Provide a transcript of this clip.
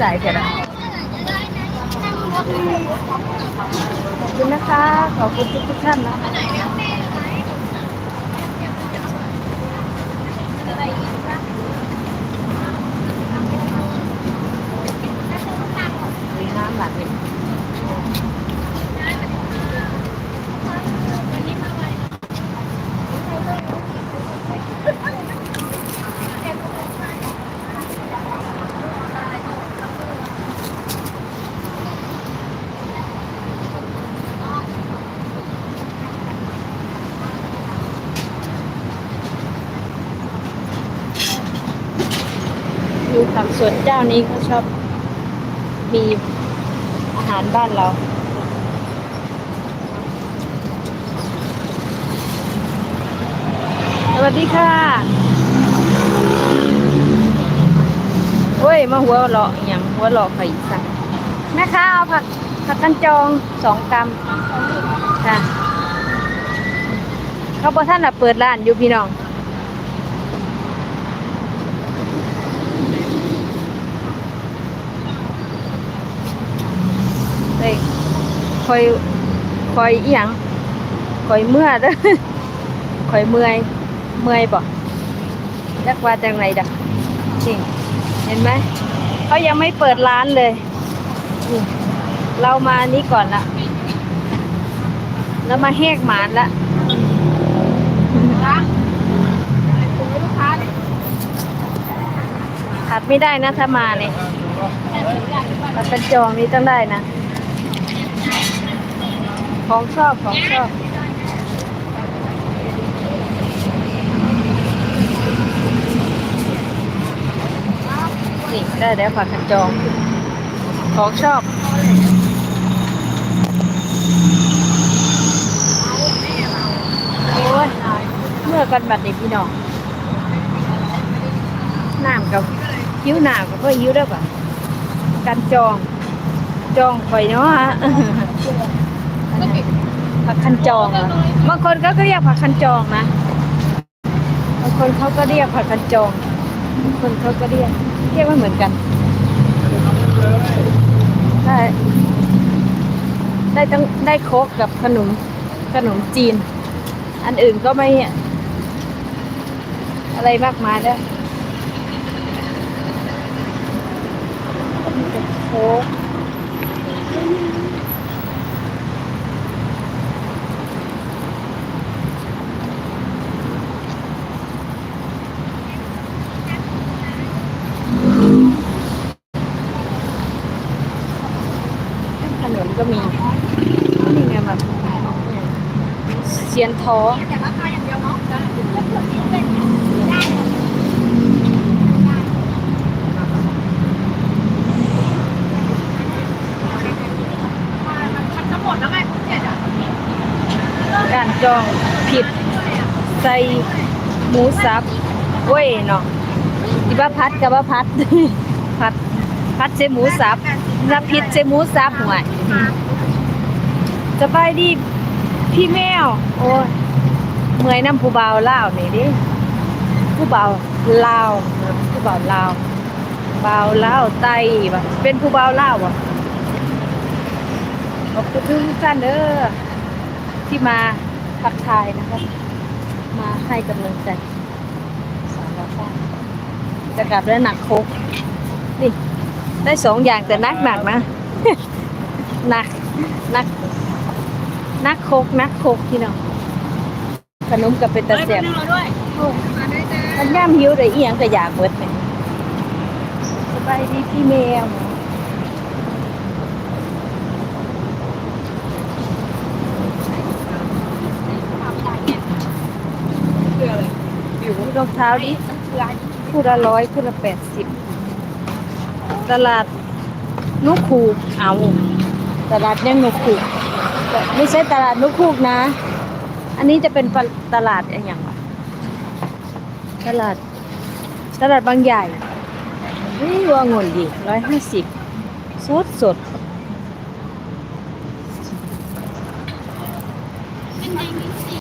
ใจเถอะนะขอบคุณนะคะ ขอบคุณทุกท่านนะมี อยู่ผักสวนเจ้านี้เขาชอบ มีอาหารบ้านเราสวัสดีค่ะเว้ยมาหัวเราะอย่างหัวเราะไข่สักแม่ค้าเอาผักผักกันจองสองกรัมค่ะเขาบอกท่านอะเปิดร้านอยู่พี่น้อง เฮ้ย คอยคอยอีหยังคอยเมื่อเด้อคอยเมื่อยเมื่อยบ่จักว่าจังไหนดักจริงเห็นไหมเขายังไม่เปิดร้านเลย เรามานี้ก่อนละแล้วมาแหกหมานละขาดไม่ได้นะถ้ามาเนี่ยถ้าเป็นจองนี้ต้องได้นะ ของชอบของชอบนี่ได้แล้วผักขันจอง ของชอบโอ้ยเมื่อกันบัดนี้พี่น้องน้ำกับยิ้วหนาวกับเพื่อยิ้วได้ป่ะกันจอง จองไปเนาะฮะ ผักคันจองอะบางคนเขาก็เรียกผักคันจองนะบางคนเขาก็เรียกผักคันจองบางคนเขาก็เรียกเรียกไม่เหมือนกันได้ได้ต้องได้โคกกับขนมขนมจีน อันอื่นก็ไม่ อะไรมากมายแล้วโคก ถนนก็มี นี่ไงแบบ เสียนท้อการจองผิดใส่หมูสับเว้ยเนาะที่ว่าพัดกับว่าพัด พัด พัดใส่หมูสับรับผิดใส่หมูสับหวยสบายดี พี่แมว โอ้ยเมื่อยน้ำผู้เบาวลานี่ดิผู้เบาวลาวผู้เบาวลาวเบาวลาไต้ปะเป็นผู้เบาวลาว่ะขอบคุณทุกท่านเด้อที่มาทักทายนะคะมาให้กำลังใจสาวเราฟ้าจะกลับแล้หนักคกนี่ได้สองอย่างแต่นักหนักนะหนักหนัก นักโคกนักโคกพี่น้องขนมกับเป็นตะเสียบมันย่ามหิวได้อีหยังก็อยากเบิดเนี่ยสบายดีพี่แมวอยู่รองเท้าดิคู่ละร้อยคู่ละแปดสิบตลาดนุคูเอาตลาดยังนุคู ไม่ใช่ตลาดนกคูกนะ อันนี้จะเป็นตลาดอะไรอย่างวะตลาด ตลาดบางใหญ่นี่วัวงนดีร้อยห้าสิบสดสด